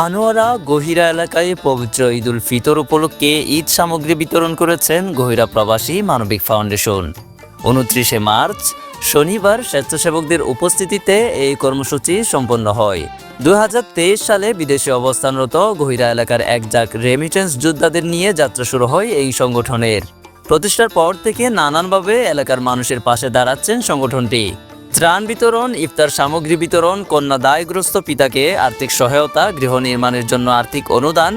আনোয়ারা গহিরা এলাকায় পবিত্র ঈদুল ফিতর উপলক্ষে ঈদ সামগ্রী বিতরণ করেছেন গহিরা প্রবাসী মানবিক ফাউন্ডেশন। উনত্রিশে মার্চ, শনিবার স্বেচ্ছাসেবকদের উপস্থিতিতে এই কর্মসূচি সম্পন্ন হয়। দু হাজার তেইশ সালে বিদেশে অবস্থানরত গহিরা এলাকার একজাক রেমিটেন্স যোদ্ধাদের নিয়ে যাত্রা শুরু হয় এই সংগঠনের। প্রতিষ্ঠার পর থেকে নানানভাবে এলাকার মানুষের পাশে দাঁড়াচ্ছেন সংগঠনটি। ত্রাণ বিতরণ, ইফতার সামগ্রী বিতরণ, কন্যা দায়গ্রস্ত পিতাকে আর্থিক সহায়তা, গৃহ নির্মাণের জন্য আর্থিক অনুদান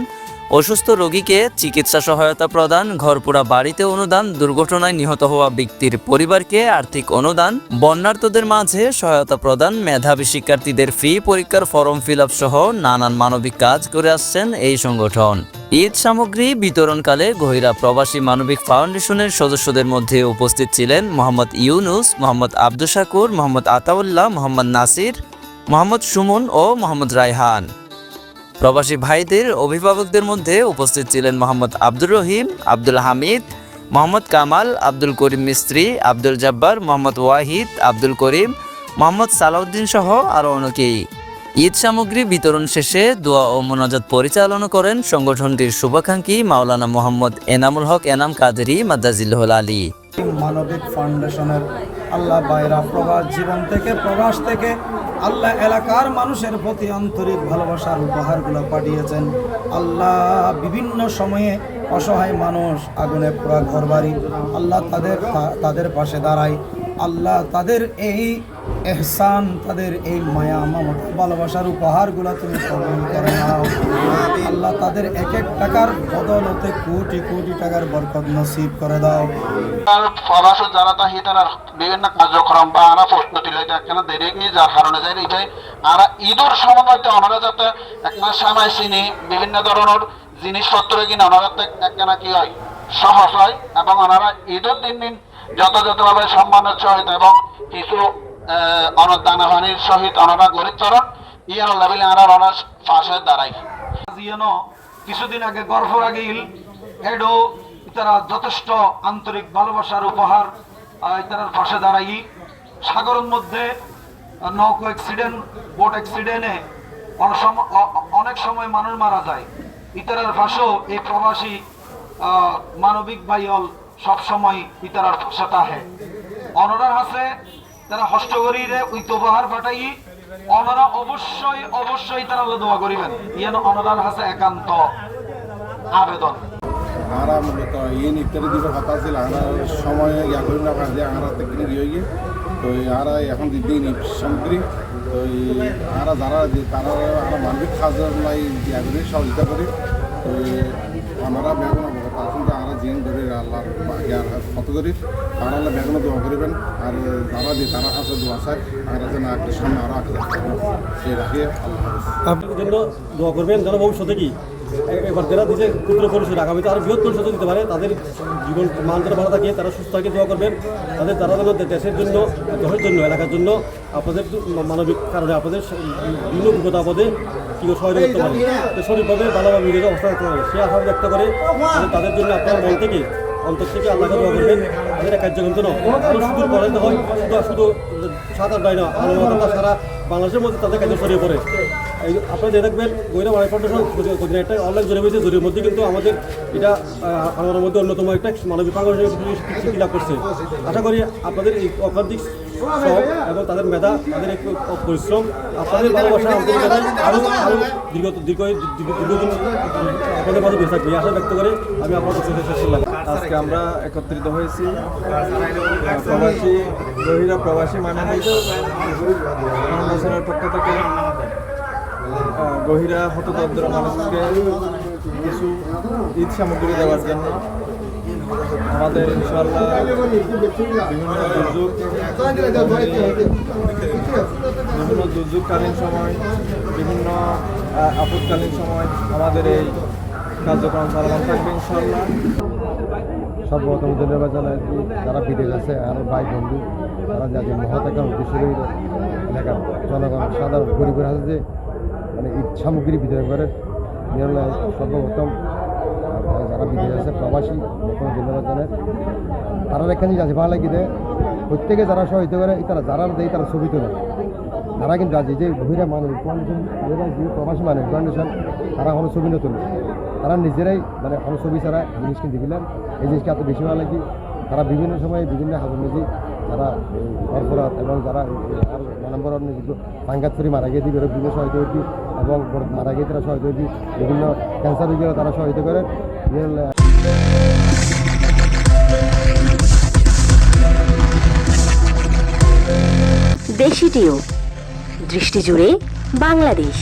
অসুস্থ রোগীকে চিকিৎসা সহায়তা প্রদান, ঘরপুরা বাড়িতে অনুদান, দুর্ঘটনায় নিহত হওয়া ব্যক্তির পরিবারকে আর্থিক অনুদান, বন্যার্তদের মাঝে সহায়তা প্রদান, মেধাবী শিক্ষার্থীদের ফি পরীক্ষার ফর্ম ফিল সহ নানান মানবিক কাজ করে আসছেন এই সংগঠন। ঈদ সামগ্রী বিতরণকালে গহিরা প্রবাসী মানবিক ফাউন্ডেশনের সদস্যদের মধ্যে উপস্থিত ছিলেন মোহাম্মদ ইউনুস, মোহাম্মদ আব্দুল শাকুর, মোহাম্মদ আতাউল্লাহ, মোহাম্মদ নাসির, মোহাম্মদ সুমন ও মোহাম্মদ রায়হান। প্রবাসী ভাইদের অভিভাবকদের মধ্যে উপস্থিত ছিলেন মোহাম্মদ আব্দুর রহিম, আব্দুল হামিদ, মোহাম্মদ কামাল, আব্দুল করিম মিস্ত্রি, আব্দুল জব্বার, মোহাম্মদ ওয়াহিদ, আব্দুল করিম, মোহাম্মদ সালাউদ্দিন সহ আরও অনেকেই। ঈদ সামগ্রী বিতরণ শেষে দোয়া ও মোনাজাত পরিচালনা করেন সংগঠনটির শুভাকাঙ্ক্ষী মাওলানা মোহাম্মদ এনামুল হক এনাম কাদেরি মাদ্দাজিল্লাহুল আলী। মানবিক ফাউন্ডেশনের আল্লাহ বাইরা প্রবাস জীবন থেকে, প্রবাস থেকে আল্লাহ এলাকার মানুষের প্রতি আন্তরিক ভালোবাসার উপহারগুলো পাঠিয়েছেন। আল্লাহ বিভিন্ন সময়ে অসহায় মানুষ আগুনে পোড়া ঘরবাড়ি আল্লাহ তাদের তাদের পাশে দাঁড়ায়। আল্লাহ তাদের এই এহসান, তাদের এই মায়া, মমতা, ভালোবাসার উপহারগুলো তুমি কবুল করে নাও। আল্লাহ তাদের এক এক টাকার বদলতে কোটি কোটি টাকার বরকত নসিব করে দাও। প্রবাস যারা তাহি তারা বিভিন্ন কার্যক্রম বা আরা প্রস্তুতি লইতে একখানা দেরি গিয়ে যার কারণে যাই এটাই আর ঈদের সময়তে ওনারা যাতে একখানা সামাই চিনি বিভিন্ন ধরনের জিনিসপত্র কিনে ওনারা একখানা কি হয় সহজ হয় এবং ওনারা ঈদের দিন দিন যথাযথভাবে সম্মানের সহিত এবং কিছু অনুদানহানির সহিত ওনারা গরিব তরণ ইয়ান লেভেলে আনার ওনার পাশে দাঁড়ায়। জিয়ানো কিছুদিন আগে গর্ভর আগে ইল এডো তারা যথেষ্ট আন্তরিক ভালোবাসার উপহার তারার পাশে দাঁড়াই। সাগরের মধ্যে নৌকো অ্যাক্সিডেন্ট বোট অ্যাক্সিডেন্টে অনেক সময় মানুষ মারা যায়। ইতারার পাশেও এই প্রবাসী মানবিক বাইল সব সময় ইতারার পাশে তাহে অনরার হাসে তারা হস্তগরীরে ওই উপহার পাঠাই। অনরা অবশ্যই অবশ্যই তারা দোয়া করিবেন। ইয়ান অনরার হাসে একান্ত আবেদন। আমরা মূলত ইন ইত্যাদি দিবে কথা ছিল। আমরা সময় ইয়া করি না আমরা তেকিনি গিয়ে গিয়ে, তো আমরা এখন দিন সামগ্রী, তো আমরা যারা তারা আমরা মানবিক কাজ লাই ইয়া সহযোগিতা করি, তো আমরা বেগুন আছেন যে আমরা জিন করি আল্লাহর ইয়ার কত করি। তারা আল্লাহ বেগুন দোয়া করিবেন। আর যারা যে তারা কাছে দোয়া চাই আমরা যেন একটা সামনে আরও আগে সে রাখি আল্লাহ দোয়া করবেন। যেন ভবিষ্যতে কি? এবার যারা নিজে ক্ষুদ্র পরিসরে আগামীতে আরও বৃহৎ পরিসরে দিতে পারে, তাদের জীবন মান ভালো থাকে তারা সুস্থ থাকে দোয়া করবেন। তাদের তারা যেন দেশের জন্য দেশের জন্য, এলাকার জন্য আপনাদের মানবিক কারণে আপনাদের বিভিন্ন বিপদ আপদে কী সহযোগিতা করতে পারে। তো শরীরভাবে ভালোভাবে নিজের অবস্থা রাখতে পারে সে আশা ব্যক্ত করে তাদের জন্য আপনার মন থেকে, অন্তর থেকে আল্লাহকে দোয়া করবেন। তাদের কার্যক্রম যেন আরও শুধু পড়াতে হয়। শুধু শুধু সাঁতার নয় না আনন্দ সারা বাংলাদেশের মধ্যে তাদের কাজে ছড়িয়ে পড়ে। আপনারা যে দেখবেন গইরা মারাই ফাউন্ডেশন একটা অনলাইন জড়িয়ে হয়েছে। জড়ির মধ্যে কিন্তু আমাদের এটা আমার মধ্যে অন্যতম একটা মানবিক স্বীকৃতি লাভ করছে। আশা করি আপনাদের এই অকাধিক এবং তাদের মেধা, তাদের পরিশ্রম, আপনাদের ভালোবাসা আরও আরও দীর্ঘ দীর্ঘ, দীর্ঘ- দীর্ঘদিন আপনাদের মাঝে বেঁচে থাকবে। আশা ব্যক্ত করে আমি আপনাদের সাথে শেষ করলাম। আজকে আমরা একত্রিত হয়েছি। প্রবাসী, রোহিঙ্গা প্রবাসী মানবিক পক্ষ থেকে। গহিরা হতদরিদ্র মানুষকে কিছু ঈদ সামগ্রী দেওয়ার জন্য আমাদের বিভিন্ন দুর্যোগ, বিভিন্ন দুর্যোগকালীন সময়, বিভিন্ন আপদকালীন সময় আমাদের এই কার্যক্রম চালানো থাকবে সর্বপ্রথম ধন্যবাদ জানাই যারা বিদেশ আছে আর ভাই বন্ধু, তারা যাতে মহৎ একটা এলাকার জনগণ, সাধারণ গরিবের হাতে যে মানে ঈদ সামগ্রী বিতরণ করে নিয়ম সর্বপ্রথম। যারা বিদেশ আছে, প্রবাসী কোনো ধন্যবাদ জানাই। তারা এখানে যাচ্ছে ভালো লাগে প্রত্যেকে যারা সহায়তা করে তারা যারা দেয়, তারা ছবি তোলে। তারা কিন্তু আজ যে বহিরা মানুষ ফাউন্ডেশন এরা যে প্রবাসী মানুষ ফাউন্ডেশন তারা কোনো ছবি নতুন তারা নিজেরাই মানে কোনো ছবি ছাড়া জিনিস কিনতে গেলেন এই জিনিসকে এত বেশি ভালো লাগে। তারা বিভিন্ন সময়ে বিভিন্ন হাজমেজি, তারা অপরাধ এবং যারা নম্বর সাংঘাত করে মারা গিয়ে দিবে বিভিন্ন হয়েছি এবং মারা গিয়ে তারা সহায়তা বিভিন্ন ক্যান্সার রোগীরা তারা সহায়তা করে। দেশিটিও দৃষ্টি জুড়ে বাংলাদেশ।